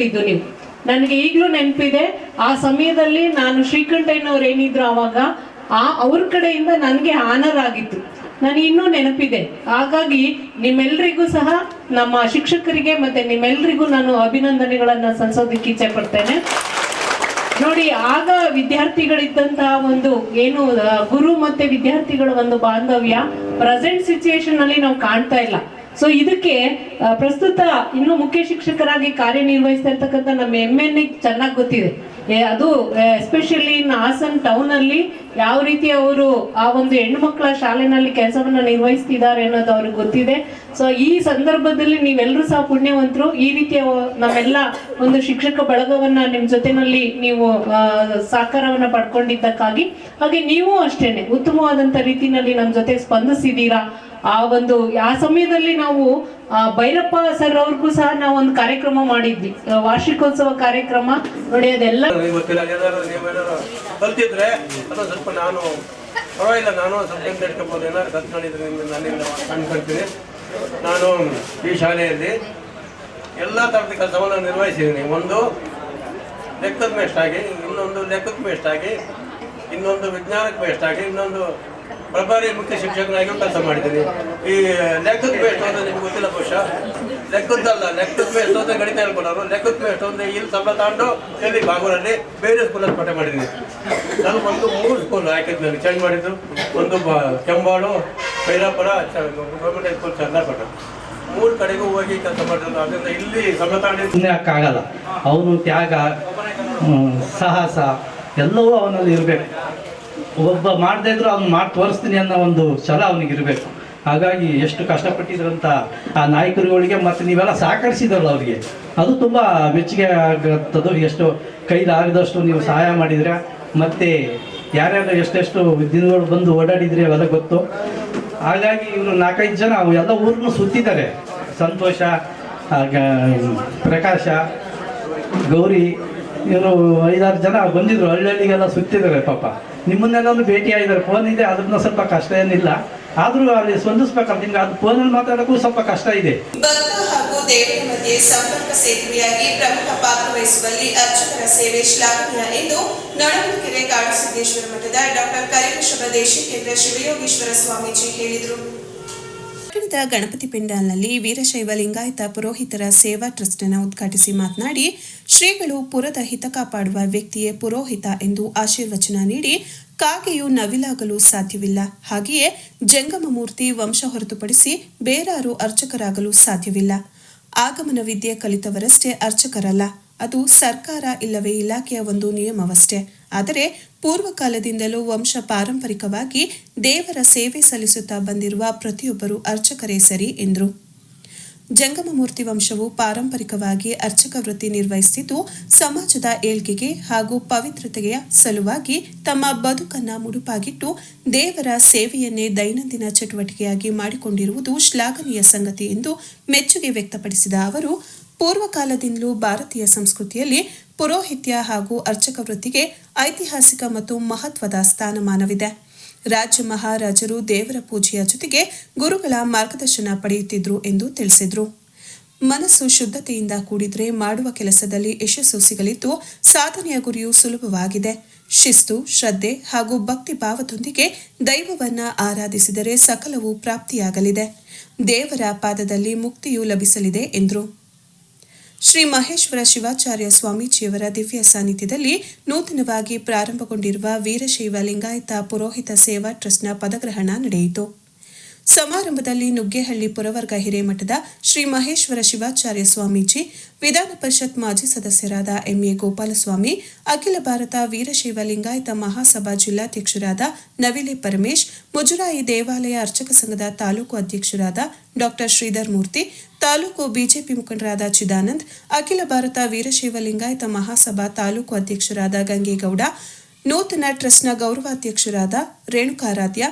ತಂದ್ಕೊಟ್ಟಿದ್ದು ನೀವು. ನನಗೆ ಈಗಲೂ ನೆನಪಿದೆ, ಆ ಸಮಯದಲ್ಲಿ ನಾನು ಶ್ರೀಕಂಠಯ್ಯನವ್ರು ಏನಿದ್ರು ಆವಾಗ ಆ ಅವ್ರ ಕಡೆಯಿಂದ ನನಗೆ ಆನರ್ ಆಗಿತ್ತು. ನನಗೆ ಇನ್ನೂ ನೆನಪಿದೆ. ಹಾಗಾಗಿ ನಿಮ್ಮೆಲ್ಲರಿಗೂ ಸಹ ನಮ್ಮ ಶಿಕ್ಷಕರಿಗೆ ಮತ್ತೆ ನಿಮ್ಮೆಲ್ಲರಿಗೂ ನಾನು ಅಭಿನಂದನೆಗಳನ್ನ ಸಲ್ಲಿಸೋದಕ್ಕೆ ಇಚ್ಛೆ ಪಡ್ತೇನೆ. ನೋಡಿ, ಆಗ ವಿದ್ಯಾರ್ಥಿಗಳಿದ್ದಂತಹ ಒಂದು ಏನು ಗುರು ಮತ್ತೆ ವಿದ್ಯಾರ್ಥಿಗಳ ಒಂದು ಬಾಂಧವ್ಯ ಪ್ರೆಸೆಂಟ್ ಸಿಚುಯೇಷನ್ ಅಲ್ಲಿ ನಾವು ಕಾಣ್ತಾ ಇಲ್ಲ. ಸೊ ಇದಕ್ಕೆ ಪ್ರಸ್ತುತ ಇನ್ನು ಮುಖ್ಯ ಶಿಕ್ಷಕರಾಗಿ ಕಾರ್ಯನಿರ್ವಹಿಸ್ತಾ ಇರ್ತಕ್ಕಂಥ ನಮ್ಮ ಎಂ ಎನ್ ಚೆನ್ನಾಗಿ ಗೊತ್ತಿದೆ. ಅದು ಎಸ್ಪೆಷಲಿ ಇನ್ ಹಾಸನ್ ಟೌನ್ ಅಲ್ಲಿ ಯಾವ ರೀತಿ ಅವರು ಆ ಒಂದು ಹೆಣ್ಮಕ್ಳ ಶಾಲೆನಲ್ಲಿ ಕೆಲಸವನ್ನ ನಿರ್ವಹಿಸ್ತಿದ್ದಾರೆ ಅನ್ನೋದು ಅವ್ರಿಗೆ ಗೊತ್ತಿದೆ. ಸೊ ಈ ಸಂದರ್ಭದಲ್ಲಿ ನೀವೆಲ್ಲರೂ ಸಹ ಪುಣ್ಯವಂತರು. ಈ ರೀತಿಯ ನಮ್ಮೆಲ್ಲ ಒಂದು ಶಿಕ್ಷಕ ಬಳಗವನ್ನ ನಿಮ್ ಜೊತೆನಲ್ಲಿ ನೀವು ಸಹಕಾರವನ್ನ ಪಡ್ಕೊಂಡಿದ್ದಕ್ಕಾಗಿ. ಹಾಗೆ ನೀವು ಅಷ್ಟೇನೆ, ಉತ್ತಮವಾದಂತ ರೀತಿನಲ್ಲಿ ನಮ್ಮ ಜೊತೆ ಸ್ಪಂದಿಸಿದ್ದೀರಾ ಆ ಒಂದು, ಆ ಸಮಯದಲ್ಲಿ ನಾವು ಭೈರಪ್ಪ ಸರ್ ಅವ್ರಿಗೂ ಸಹ ನಾವು ಒಂದು ಕಾರ್ಯಕ್ರಮ ಮಾಡಿದ್ವಿ. ವಾರ್ಷಿಕೋತ್ಸವ ಕಾರ್ಯಕ್ರಮ ನೋಡಿ ಅದೆಲ್ಲ ಕಲ್ತಿದ್ರೆ ಸ್ವಲ್ಪ ನಾನು, ಪರವಾಗಿಲ್ಲ, ನಾನು ನಾನು ಈ ಶಾಲೆಯಲ್ಲಿ ಎಲ್ಲ ಥರದ ಕೆಲಸವನ್ನು ನಿರ್ವಹಿಸಿದ್ದೀನಿ. ಒಂದು ಲೆಕ್ಕದ ಮೇಷ್ಟಾಗಿ ಇನ್ನೊಂದು ಲೆಕ್ಕದ ಮೇಷ್ಟಾಗಿ ಇನ್ನೊಂದು ವಿಜ್ಞಾನಕ್ಕೆ ಮೇಷ್ಟಾಗಿ ಇನ್ನೊಂದು ಪ್ರಭಾರಿ ಮುಖ್ಯ ಶಿಕ್ಷಕನಾಗಿಯೂ ಕೆಲಸ ಮಾಡಿದ್ದೀನಿ. ಈ ಲೆಕ್ಕದ ಮೇಷ್ಟು ಅಂದ್ರೆ ನಿಮ್ಗೆ ಗೊತ್ತಿಲ್ಲ ಬಹುಶಃ. ಲೆಕ್ಕದ್ದಲ್ಲ ಲೆಕ್ಕದ ಮೇಷ್ಟು ಅಂತ ಗಣಿತ ಹೇಳ್ಕೊಡೋರು ಲೆಕ್ಕದ ಮೇಷ್ಟು ಅಂದ್ರೆ ಇಲ್ಲಿ ಸಂಬಳ ತಗೊಂಡು ಇಲ್ಲಿ ಬಾಗೂರಲ್ಲಿ ಬೇರೆ ಸ್ಕೂಲಲ್ಲಿ ಪಾಠ ಮಾಡಿದ್ದೀನಿ. ನಾನು ಒಂದು ಮೂರು ಸ್ಕೂಲ್ ಹಾಕಿದ್ದು ನನಗೆ ಚೇಂಜ್ ಮಾಡಿದ್ದು. ಒಂದು Kembalu Bhairapura government high school Chandrapatta ಮೂರು ಕಡೆಗೂ ಹೋಗಿ ಕೆಲಸ ಮಾಡಿರೋದು ಅದರಿಂದ ಇಲ್ಲಿ ಸಂಬಳ ತಗೊಂಡಿದ್ದು. ಸುಮ್ಮನೆ ಹಾಕಾಗಲ್ಲ ಅವನು ತ್ಯಾಗ ಸಾಹಸ, ಎಲ್ಲವೂ ಅವನಲ್ಲಿ ಇರಬೇಕು. ಒಬ್ಬ ಮಾಡದೇ ಇದ್ರು ಅವ್ನು ಮಾಡಿ ತೋರಿಸ್ತೀನಿ ಅನ್ನೋ ಒಂದು ಛಲ ಅವನಿಗೆ ಇರಬೇಕು. ಹಾಗಾಗಿ ಎಷ್ಟು ಕಷ್ಟಪಟ್ಟಿದ್ರಂತ ಆ ನಾಯಕರುಗಳಿಗೆ ಮತ್ತು ನೀವೆಲ್ಲ ಸಹಕರಿಸಿದ್ರಲ್ಲ ಅವರಿಗೆ. ಅದು ತುಂಬ ಮೆಚ್ಚುಗೆ ಆಗತ್ತದು. ಎಷ್ಟು ಕೈಲಾಗದಷ್ಟು ನೀವು ಸಹಾಯ ಮಾಡಿದರೆ, ಮತ್ತು ಯಾರ್ಯಾರು ಎಷ್ಟೆಷ್ಟು ದಿನಗಳು ಬಂದು ಓಡಾಡಿದ್ರೆ ಅವೆಲ್ಲ ಗೊತ್ತು. ಹಾಗಾಗಿ ಇವರು ನಾಲ್ಕೈದು ಜನ ಎಲ್ಲ ಊರನ್ನು ಸುತ್ತಿದ್ದಾರೆ. ಸಂತೋಷ ಪ್ರಕಾಶ, ಗೌರಿ, ಇವರು ಐದಾರು ಜನ ಬಂದಿದ್ರು. ಹಳ್ಳಿಗೆಲ್ಲ ಸುತ್ತಿದ್ದಾರೆ ಪಾಪ. ನಿಮ್ಮನ್ನೆಲ್ಲ ಭೇಟಿ ಆಗಿದ್ದಾರೆ ಫೋನ್ ಇದೆ ಅದನ್ನ ಸ್ವಲ್ಪ ಕಷ್ಟ ಏನಿಲ್ಲ. ಆದರೂ ಅಲ್ಲಿ ಸ್ಪಂದಿಸ್ಬೇಕಲ್ಲ ನಿಮ್ಗೆ, ಅದು ಫೋನಲ್ಲಿ ಮಾತಾಡೋಕ್ಕೂ ಸ್ವಲ್ಪ ಕಷ್ಟ ಇದೆ. ಹಾಗೂ ದೇವರ ಮಧ್ಯೆ ಸಂಪರ್ಕ ಸೇತುವೆಯಾಗಿ ಪ್ರಮುಖ ಪಾತ್ರ ವಹಿಸುವಲ್ಲಿ ಅರ್ಚಕರ ಸೇವೆ ಶ್ಲಾಘನೀಯ ಎಂದು ನಡುವಿಕೆರೆ ಕಾಡು ಸಿದ್ದೇಶ್ವರ ಮಠದ ಡಾಕ್ಟರ್ ಕರಿಕೃಷ್ಣ ದೇಶಿಕೇಂದ್ರ ಶಿವಯೋಗೀಶ್ವರ ಸ್ವಾಮೀಜಿ ಹೇಳಿದರು. ಪಟ್ಟಣದ ಗಣಪತಿ ಪೆಂಡಾಲ್ನಲ್ಲಿ ವೀರಶೈವ ಲಿಂಗಾಯತ ಪುರೋಹಿತರ ಸೇವಾ ಟ್ರಸ್ಟ್ ಅನ್ನು ಉದ್ಘಾಟಿಸಿ ಮಾತನಾಡಿ, ಶ್ರೀಗಳು ಪುರದ ಹಿತ ಕಾಪಾಡುವ ವ್ಯಕ್ತಿಯೇ ಪುರೋಹಿತ ಎಂದು ಆಶೀರ್ವಚನ ನೀಡಿ, ಕಾಗೆಯು ನವಿಲಾಗಲು ಸಾಧ್ಯವಿಲ್ಲ. ಹಾಗೆಯೇ ಜಂಗಮ ಮೂರ್ತಿ ವಂಶ ಹೊರತುಪಡಿಸಿ ಬೇರಾರು ಅರ್ಚಕರಾಗಲು ಸಾಧ್ಯವಿಲ್ಲ. ಆಗಮನ ವಿದ್ಯೆ ಕಲಿತವರಷ್ಟೇ ಅರ್ಚಕರಲ್ಲ. ಅದು ಸರ್ಕಾರ ಇಲ್ಲವೇ ಇಲಾಖೆಯ ಒಂದು ನಿಯಮವಷ್ಟೇ. ಆದರೆ ಪೂರ್ವಕಾಲದಿಂದಲೂ ವಂಶ ಪಾರಂಪರಿಕವಾಗಿ ದೇವರ ಸೇವೆ ಸಲ್ಲಿಸುತ್ತಾ ಬಂದಿರುವ ಪ್ರತಿಯೊಬ್ಬರು ಅರ್ಚಕರೇ ಸರಿ ಎಂದರು. ಜಂಗಮಮೂರ್ತಿ ವಂಶವು ಪಾರಂಪರಿಕವಾಗಿ ಅರ್ಚಕ ವೃತ್ತಿ ನಿರ್ವಹಿಸುತ್ತಿದ್ದು ಸಮಾಜದ ಏಳ್ಗೆಗೆ ಹಾಗೂ ಪವಿತ್ರತೆಯ ಸಲುವಾಗಿ ತಮ್ಮ ಬದುಕನ್ನು ಮುಡುಪಾಗಿಟ್ಟು ದೇವರ ಸೇವೆಯನ್ನೇ ದೈನಂದಿನ ಚಟುವಟಿಕೆಯಾಗಿ ಮಾಡಿಕೊಂಡಿರುವುದು ಶ್ಲಾಘನೀಯ ಸಂಗತಿ ಎಂದು ಮೆಚ್ಚುಗೆ ವ್ಯಕ್ತಪಡಿಸಿದ ಅವರು ಪೂರ್ವಕಾಲದಿಂದಲೂ ಭಾರತೀಯ ಸಂಸ್ಕೃತಿಯಲ್ಲಿ ಪುರೋಹಿತ್ಯ ಹಾಗೂ ಅರ್ಚಕ ವೃತ್ತಿಗೆ ಐತಿಹಾಸಿಕ ಮತ್ತು ಮಹತ್ವದ ಸ್ಥಾನಮಾನವಿದೆ. ರಾಜ್ಯ ಮಹಾರಾಜರು ದೇವರ ಪೂಜೆಯ ಜೊತೆಗೆ ಗುರುಗಳ ಮಾರ್ಗದರ್ಶನ ಪಡೆಯುತ್ತಿದ್ರು ಎಂದು ತಿಳಿಸಿದರು. ಮನಸ್ಸು ಶುದ್ಧತೆಯಿಂದ ಕೂಡಿದರೆ ಮಾಡುವ ಕೆಲಸದಲ್ಲಿ ಯಶಸ್ಸು ಸಿಗಲಿದ್ದು ಸಾಧನೆಯ ಗುರಿಯು ಸುಲಭವಾಗಿದೆ. ಶಿಸ್ತು, ಶ್ರದ್ಧೆ ಹಾಗೂ ಭಕ್ತಿ ಭಾವದೊಂದಿಗೆ ದೈವವನ್ನ ಆರಾಧಿಸಿದರೆ ಸಕಲವು ಪ್ರಾಪ್ತಿಯಾಗಲಿದೆ. ದೇವರ ಪಾದದಲ್ಲಿ ಮುಕ್ತಿಯು ಲಭಿಸಲಿದೆ ಎಂದರು. ಶ್ರೀ ಮಹೇಶ್ವರ ಶಿವಾಚಾರ್ಯ ಸ್ವಾಮೀಜಿಯವರ ದಿವ್ಯ ಸಾನ್ನಿಧ್ಯದಲ್ಲಿ ನೂತನವಾಗಿ ಪ್ರಾರಂಭಗೊಂಡಿರುವ ವೀರಶೈವ ಲಿಂಗಾಯತ ಪುರೋಹಿತ ಸೇವಾ ಟ್ರಸ್ಟ್ನ ಪದಗ್ರಹಣ ನಡೆಯಿತು. ಸಮಾರಂಭದಲ್ಲಿ ನುಗ್ಗೇಹಳ್ಳಿ ಪುರವರ್ಗ ಹಿರೇಮಠದ ಶ್ರೀ ಮಹೇಶ್ವರ ಶಿವಾಚಾರ್ಯ ಸ್ವಾಮೀಜಿ, ವಿಧಾನ ಪರಿಷತ್ ಮಾಜಿ ಸದಸ್ಯರಾದ ಎಂಎ ಗೋಪಾಲಸ್ವಾಮಿ, ಅಖಿಲ ಭಾರತ ವೀರಶೈವ ಲಿಂಗಾಯತ ಮಹಾಸಭಾ ಜಿಲ್ಲಾಧ್ಯಕ್ಷರಾದ ನವಿಲೆ ಪರಮೇಶ್, ಮುಜರಾಯಿ ದೇವಾಲಯ ಅರ್ಚಕ ಸಂಘದ ತಾಲೂಕು ಅಧ್ಯಕ್ಷರಾದ ಡಾಕ್ಟರ್ ಶ್ರೀಧರ್ ಮೂರ್ತಿ, ತಾಲೂಕು ಬಿಜೆಪಿ ಮುಖಂಡರಾದ ಚಿದಾನಂದ್, ಅಖಿಲ ಭಾರತ ವೀರಶೈವ ಲಿಂಗಾಯತ ಮಹಾಸಭಾ ತಾಲೂಕು ಅಧ್ಯಕ್ಷರಾದ ಗಂಗೇಗೌಡ, ನೂತನ ಟ್ರಸ್ಟ್ನ ಗೌರವಾಧ್ಯಕ್ಷರಾದ ರೇಣುಕಾರಾಧ್ಯ,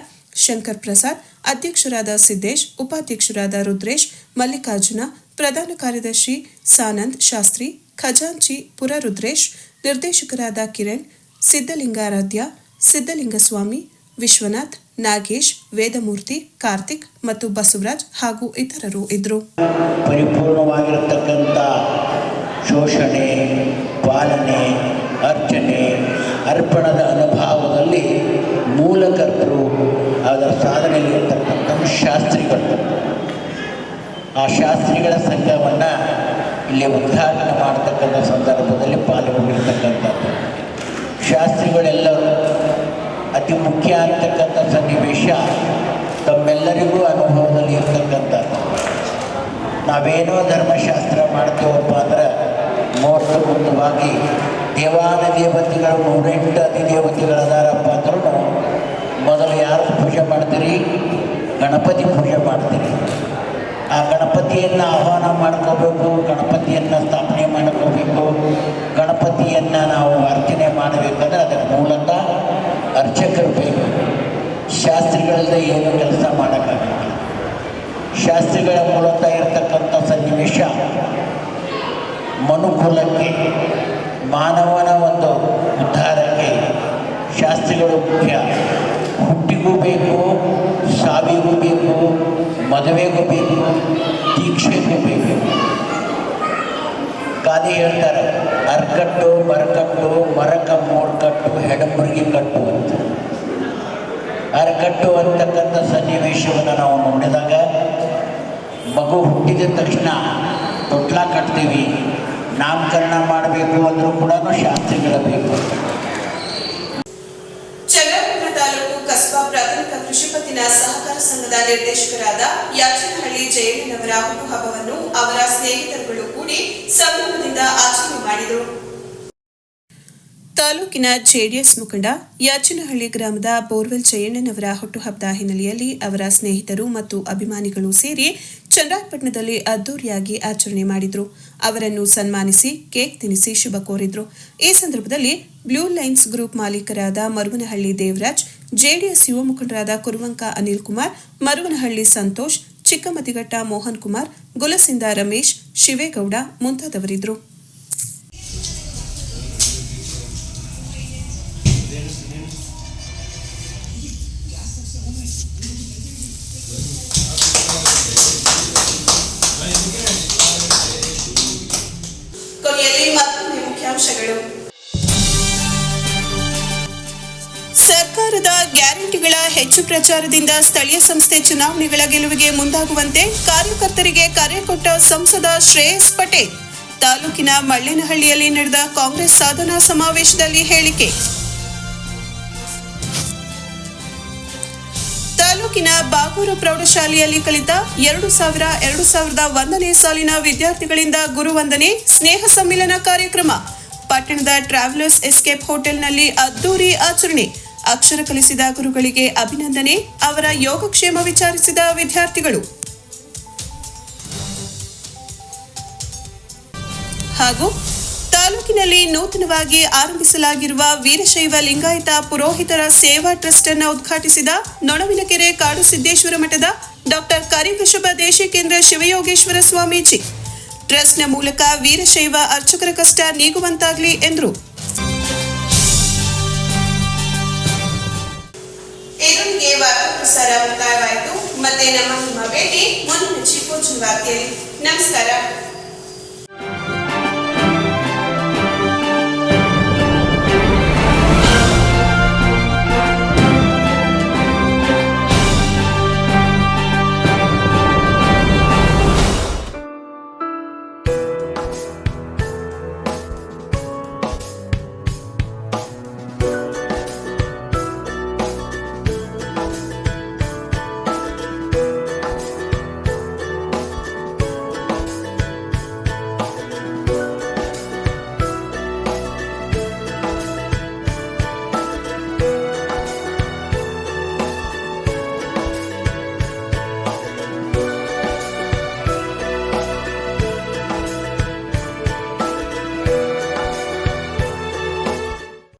ಶಂಕರ್ ಪ್ರಸಾದ್ ಅಧ್ಯಕ್ಷರಾದ ಸಿದ್ದೇಶ್, ಉಪಾಧ್ಯಕ್ಷರಾದ ರುದ್ರೇಶ್, ಮಲ್ಲಿಕಾರ್ಜುನ, ಪ್ರಧಾನ ಕಾರ್ಯದರ್ಶಿ ಸಾನಂದ್ ಶಾಸ್ತ್ರಿ, ಖಜಾಂಚಿ ಪುರ ರುದ್ರೇಶ್ ನಿರ್ದೇಶಕರಾದ ಕಿರಣ್ ಸಿದ್ದಲಿಂಗಾರಾಧ್ಯ ಸಿದ್ದಲಿಂಗಸ್ವಾಮಿ ವಿಶ್ವನಾಥ್, ನಾಗೇಶ್, ವೇದಮೂರ್ತಿ, ಕಾರ್ತಿಕ್ ಮತ್ತು ಬಸವರಾಜ್ ಹಾಗೂ ಇತರರು ಇದ್ದರು. ಪರಿಪೂರ್ಣವಾಗಿರತಕ್ಕಂಥ ಶೋಷಣೆ, ಪಾಲನೆ, ಅರ್ಚನೆ, ಅರ್ಪಣದ ಅನುಭವದಲ್ಲಿ ಮೂಲಕರ್ತರು ಅದರ ಸಾಧನೆಯಲ್ಲಿರ್ತಕ್ಕಂಥ ಶಾಸ್ತ್ರಿಗಳು. ಆ ಶಾಸ್ತ್ರಿಗಳ ಸಂಘವನ್ನು ಇಲ್ಲಿ ಉದ್ಘಾಟನೆ ಮಾಡತಕ್ಕಂಥ ಸಂದರ್ಭದಲ್ಲಿ ಪಾಲ್ಗೊಂಡಿರ್ತಕ್ಕಂಥದ್ದು. ಶಾಸ್ತ್ರಿಗಳೆಲ್ಲರೂ ಅತಿ ಮುಖ್ಯ ಆಗ್ತಕ್ಕಂಥ ಸನ್ನಿವೇಶ ತಮ್ಮೆಲ್ಲರಿಗೂ ಅನುಭವದಲ್ಲಿ ಇರ್ತಕ್ಕಂಥದ್ದು. ನಾವೇನೋ ಧರ್ಮಶಾಸ್ತ್ರ ಮಾಡ್ತೇವಪ್ಪ ಅಂದ್ರೆ ಮುಖ್ಯವಾಗಿ ದೇವಾನ ದೇವತೆಗಳು ನೂರೆಂಟು ಅಧಿದೇವತೆಗಳದಾರಪ್ಪ ಅಂದ್ರೂ ಮೊದಲು ಯಾರು ಪೂಜೆ ಮಾಡ್ತೀರಿ? ಗಣಪತಿ ಪೂಜೆ ಮಾಡ್ತೀರಿ. ಆ ಗಣಪತಿಯನ್ನು ಆಹ್ವಾನ ಮಾಡ್ಕೋಬೇಕು, ಗಣಪತಿಯನ್ನು ಸ್ಥಾಪನೆ ಮಾಡ್ಕೋಬೇಕು, ಗಣಪತಿಯನ್ನು ನಾವು ಅರ್ಚನೆ ಮಾಡಬೇಕಂದ್ರೆ ಅದರ ಮೂಲತಃ ಅರ್ಚಕರು ಬೇಕು. ಶಾಸ್ತ್ರಿಗಳಲ್ಲದೆ ಏನು ಕೆಲಸ ಮಾಡೋಕ್ಕಾಗಲ್ಲ. ಶಾಸ್ತ್ರಿಗಳ ಮೂಲತಃ ಇರತಕ್ಕಂಥ ಸನ್ನಿವೇಶ ಮನುಕುಲಕ್ಕೆ ಮಾನವನ ಒಂದು ಉದ್ಧಾರಕ್ಕೆ ಶಾಸ್ತ್ರಿಗಳು ಮುಖ್ಯ. ಹುಟ್ಟಿಗೂ ಬೇಕು, ಸಾವಿಗೂ ಬೇಕು, ಮದುವೆಗೂ ಬೇಕು, ದೀಕ್ಷೆಗೂ ಬೇಕು. ಗಾದೆ ಹೇಳ್ತಾರೆ, ಅರ್ಕಟ್ಟು ಮರಕಟ್ಟು ಮರಕ ಮೋಡ್ಕಟ್ಟು ಹೆಡಮುರುಗಿ ಕಟ್ಟು ಅಂತ. ಅರಕಟ್ಟು ಅಂತಕ್ಕಂಥ ಸನ್ನಿವೇಶವನ್ನು ನಾವು ನೋಡಿದಾಗ, ಮಗು ಹುಟ್ಟಿದ ತಕ್ಷಣ ತೊಟ್ಲ ಕಟ್ತೀವಿ, ನಾಮಕರಣ ಮಾಡಬೇಕು ಅಂದರೂ ಕೂಡ ಶಾಸ್ತ್ರಿಗಳ ಬೇಕು ಚನ್ನಪಟ್ಟಣ ತಾಲೂಕು ಕಸ್ಬಾ ಪ್ರಾಥಮಿಕ ಕೃಷಿ ಸಹಕಾರ ಸಂಘದ ನಿರ್ದೇಶಕರಾದ ಯಾಚನಹಳ್ಳಿ ಜಯಣ್ಣನವರ ಹುಟ್ಟುಹಬ್ಬವನ್ನು ಅವರ ಸ್ನೇಹಿತರುಗಳು ಕೂಡಿ ಸಂಭ್ರಮದಿಂದ ಆಚರಣೆ ಮಾಡಿದರು. ತಾಲೂಕಿನ ಜೆಡಿಎಸ್ ಮುಖಂಡ ಯಾಚನಹಳ್ಳಿ ಗ್ರಾಮದ ಬೋರ್ವೆಲ್ ಜಯಣ್ಣನವರ ಹುಟ್ಟುಹಬ್ಬದ ಹಿನ್ನೆಲೆಯಲ್ಲಿ ಅವರ ಸ್ನೇಹಿತರು ಮತ್ತು ಅಭಿಮಾನಿಗಳು ಸೇರಿ ಚನ್ನರಾಯಪಟ್ಟಣದಲ್ಲಿ ಅದ್ದೂರಿಯಾಗಿ ಆಚರಣೆ ಮಾಡಿದ್ರು. ಅವರನ್ನು ಸನ್ಮಾನಿಸಿ ಕೇಕ್ ತಿನ್ನಿಸಿ ಶುಭ ಕೋರಿದ್ರು. ಈ ಸಂದರ್ಭದಲ್ಲಿ ಬ್ಲೂ ಲೈನ್ಸ್ ಗ್ರೂಪ್ ಮಾಲೀಕರಾದ ಮರುವನಹಳ್ಳಿ ದೇವರಾಜ್ ಜೆಡಿಎಸ್ ಯುವ ಮುಖಂಡರಾದ ಕುರುವಂಕ ಅನಿಲ್ ಕುಮಾರ್, ಮರುವನಹಳ್ಳಿ ಸಂತೋಷ್, ಚಿಕ್ಕಮತಿಘಟ್ಟ ಮೋಹನ್ ಕುಮಾರ್, ಗುಲಸಿಂದ ರಮೇಶ್, ಶಿವೇಗೌಡ ಮುಂತಾದವರಿದ್ದರು. ಕೊನೆಯಲ್ಲಿ ಮತ್ತೊಮ್ಮೆ ಮುಖ್ಯಾಂಶಗಳು. ಸರ್ಕಾರದ ಗ್ಯಾರಂಟಿಗಳ ಹೆಚ್ಚು ಪ್ರಚಾರದಿಂದ ಸ್ಥಳೀಯ ಸಂಸ್ಥೆ ಚುನಾವಣೆಗಳ ಗೆಲುವಿಗೆ ಮುಂದಾಗುವಂತೆ ಕಾರ್ಯಕರ್ತರಿಗೆ ಕರೆ ಕೊಟ್ಟ ಸಂಸದ ಶ್ರೇಯಸ್ ಪಟೇಲ್. ತಾಲೂಕಿನ ಮಳ್ಳೇನಹಳ್ಳಿಯಲ್ಲಿ ನಡೆದ ಕಾಂಗ್ರೆಸ್ ಸಾಧನಾ ಸಮಾವೇಶದಲ್ಲಿ ಹೇಳಿಕೆ. ತಾಲೂಕಿನ ಬಾಗೂರು ಪ್ರೌಢಶಾಲೆಯಲ್ಲಿ ಕಲಿತ ಎರಡು ಸಾವಿರ, ಎರಡು ಸಾವಿರದ ಒಂದನೇ ಸಾಲಿನ ವಿದ್ಯಾರ್ಥಿಗಳಿಂದ ಗುರುವಂದನೆ, ಸ್ನೇಹ ಸಮ್ಮಿಲನ ಕಾರ್ಯಕ್ರಮ. ಪಟ್ಟಣದ ಟ್ರಾವೆಲರ್ಸ್ ಎಸ್ಕೇಪ್ ಹೋಟೆಲ್ನಲ್ಲಿ ಅದ್ದೂರಿ ಆಚರಣೆ. ಅಕ್ಷರ ಕಲಿಸಿದ ಗುರುಗಳಿಗೆ ಅಭಿನಂದನೆ. ಅವರ ಯೋಗಕ್ಷೇಮ ವಿಚಾರಿಸಿದ ವಿದ್ಯಾರ್ಥಿಗಳು. ಹಾಗೂ ತಾಲೂಕಿನಲ್ಲಿ ನೂತನವಾಗಿ ಆರಂಭಿಸಲಾಗಿರುವ ವೀರಶೈವ ಲಿಂಗಾಯತ ಪುರೋಹಿತರ ಸೇವಾ ಟ್ರಸ್ಟ್ ಅನ್ನು ಉದ್ಘಾಟಿಸಿದ ನೊಣವಿನಕೆರೆ ಕಾಡು ಸಿದ್ದೇಶ್ವರ ಮಠದ ಡಾಕ್ಟರ್ ಕರಿವೃಷಭ ದೇಶಿಕೇಂದ್ರ ಶಿವಯೋಗೇಶ್ವರ ಸ್ವಾಮೀಜಿ. ಟ್ರಸ್ಟ್ನ ಮೂಲಕ ವೀರಶೈವ ಅರ್ಚಕರ ಕಷ್ಟ ನೀಗುವಂತಾಗಲಿ ಎಂದರು. ಪ್ರಸಾರ ಮುಕ್ತಾಯವಾಯಿತು. ಮತ್ತೆ ನಮ್ಮ ಮಗಳಿಗೆ ಮುಂದಿನ ಚಿಕ್ಕೋಚಿನ ವಾರ್ತೆಯಲ್ಲಿ ನಮಸ್ಕಾರ.